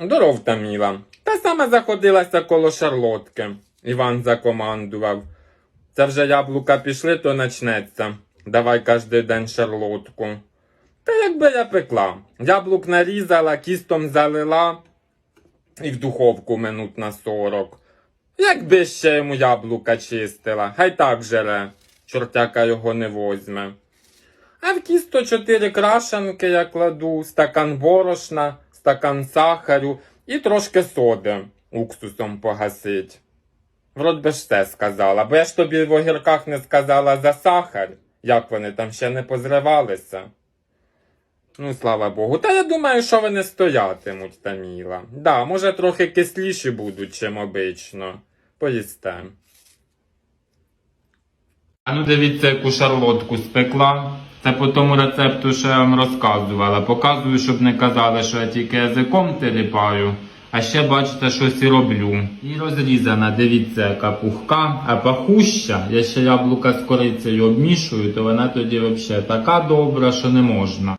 Здоров, Таміла. Та саме заходилася коло шарлотки. Іван закомандував. Це вже яблука пішли, то начнеться. Давай кожний день шарлотку. Та якби я пекла. Яблук нарізала, кістом залила і в духовку минут на сорок. Якби ще йому яблука чистила, хай так жере, чортяка його не возьме. А в кісто чотири крашанки я кладу, стакан борошна, стакан сахарю і трошки соди уксусом погасить. Врод би ж все сказала, бо я ж тобі в огірках не сказала за сахар, як вони там ще не позривалися. Ну, слава Богу. Та я думаю, що вони стоятимуть, Таміла. Да, може трохи кисліші будуть, чим обично. Поїсте. А ну дивіться, яку шарлотку спекла. Це по тому рецепту, що я вам розказувала. Показую, щоб не казали, що я тільки язиком теліпаю. А ще бачите, щось і роблю. І розрізана, дивіться, яка пухка, а пахуща. Я ще яблука з корицею обмішую, то вона тоді взагалі така добра, що не можна.